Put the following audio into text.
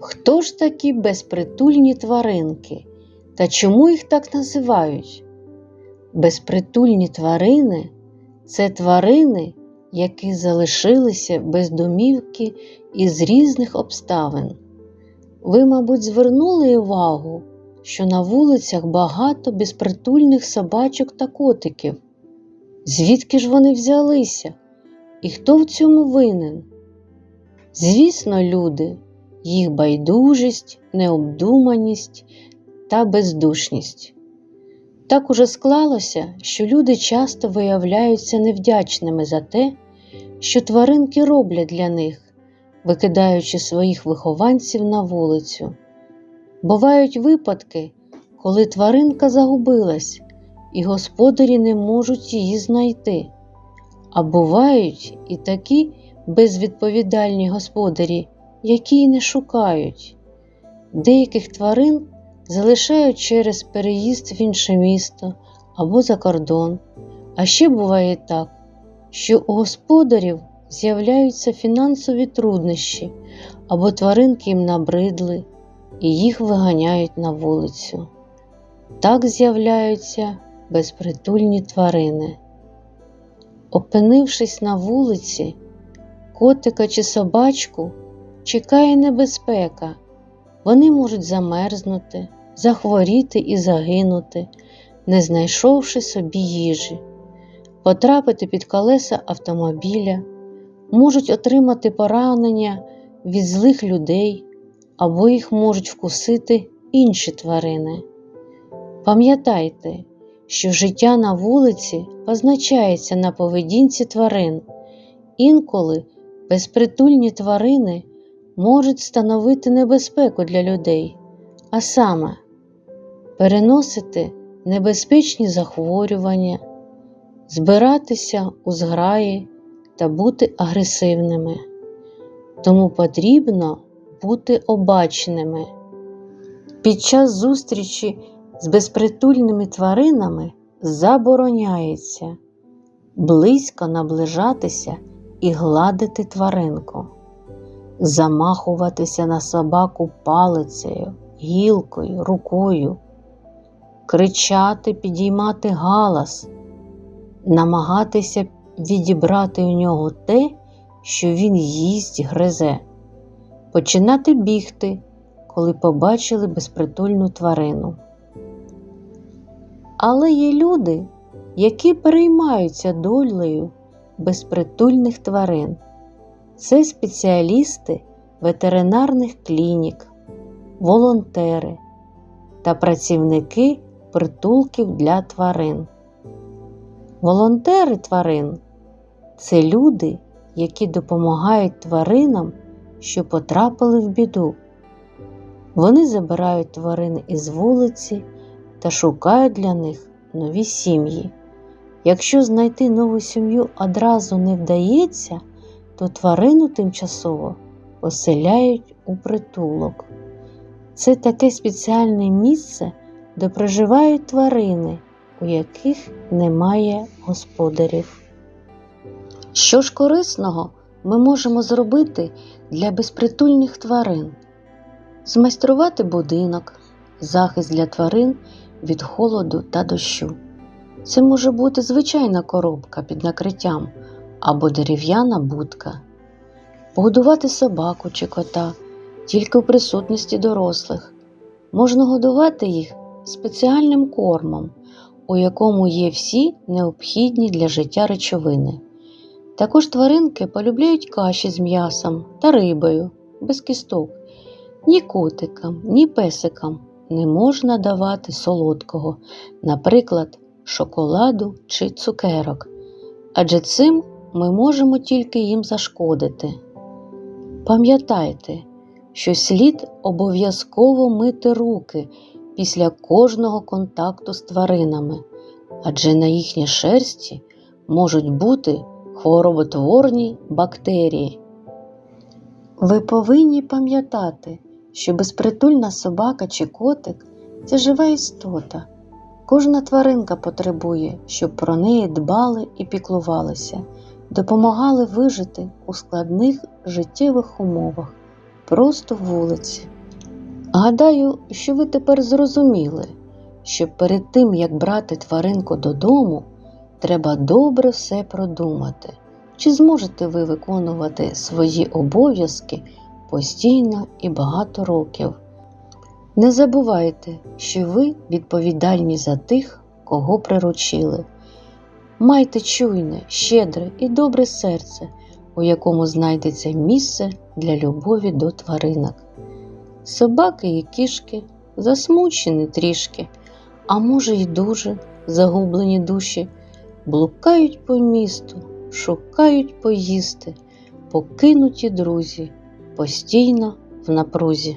Хто ж такі безпритульні тваринки та чому їх так називають? Безпритульні тварини це тварини, які залишилися без домівки із різних обставин. Ви, мабуть, звернули увагу, що на вулицях багато безпритульних собачок та котиків. Звідки ж вони взялися? І хто в цьому винен? Звісно, люди, їх байдужість, необдуманість та бездушність. Так уже склалося, що люди часто виявляються невдячними за те, що тваринки роблять для них, викидаючи своїх вихованців на вулицю. Бувають випадки, коли тваринка загубилась, і господарі не можуть її знайти. А бувають і такі безвідповідальні господарі, які й не шукають. Деяких тварин залишають через переїзд в інше місто або за кордон. А ще буває так, що у господарів з'являються фінансові труднощі або тваринки їм набридли і їх виганяють на вулицю. Так з'являються безпритульні тварини. Опинившись на вулиці, котика чи собачку чекає небезпека, вони можуть замерзнути, захворіти і загинути, не знайшовши собі їжі, потрапити під колеса автомобіля, можуть отримати поранення від злих людей або їх можуть вкусити інші тварини. Пам'ятайте, що життя на вулиці позначається на поведінці тварин. Інколи безпритульні тварини можуть становити небезпеку для людей, а саме переносити небезпечні захворювання, збиратися у зграї та бути агресивними. Тому потрібно бути обачними. Під час зустрічі з безпритульними тваринами забороняється близько наближатися і гладити тваринку, замахуватися на собаку палицею, гілкою, рукою, кричати, підіймати галас, намагатися відібрати у нього те, що він їсть гризе, починати бігти, коли побачили безпритульну тварину. Але є люди, які переймаються долею безпритульних тварин. Це спеціалісти ветеринарних клінік, волонтери та працівники притулків для тварин. Волонтери тварин це люди, які допомагають тваринам, що потрапили в біду. Вони забирають тварин із вулиці та шукають для них нові сім'ї. Якщо знайти нову сім'ю одразу не вдається, то тварину тимчасово поселяють у притулок. Це таке спеціальне місце, де проживають тварини, у яких немає господарів. Що ж корисного ми можемо зробити для безпритульних тварин? Змайструвати будинок, захист для тварин від холоду та дощу. Це може бути звичайна коробка під накриттям або дерев'яна будка, погодувати собаку чи кота тільки в присутності дорослих. Можна годувати їх спеціальним кормом, у якому є всі необхідні для життя речовини. Також тваринки полюбляють каші з м'ясом та рибою без кісток. Ні котикам, ні песикам не можна давати солодкого, наприклад, шоколаду чи цукерок, адже цим ми можемо тільки їм зашкодити. Пам'ятайте, що слід обов'язково мити руки після кожного контакту з тваринами, адже на їхній шерсті можуть бути хвороботворні бактерії. Ви повинні пам'ятати, що безпритульна собака чи котик це жива істота. Кожна тваринка потребує, щоб про неї дбали і піклувалися, допомагали вижити у складних життєвих умовах. просто вулиці. Гадаю, що ви тепер зрозуміли, що перед тим, як брати тваринку додому, треба добре все продумати, чи зможете ви виконувати свої обов'язки постійно і багато років. Не забувайте, що ви відповідальні за тих, кого приручили. Майте чуйне, щедре і добре серце, у якому знайдеться місце для любові до тваринок. Собаки і кішки засмучені трішки, а може, й дуже загублені душі, блукають по місту, шукають поїсти, покинуті друзі, постійно в напрузі.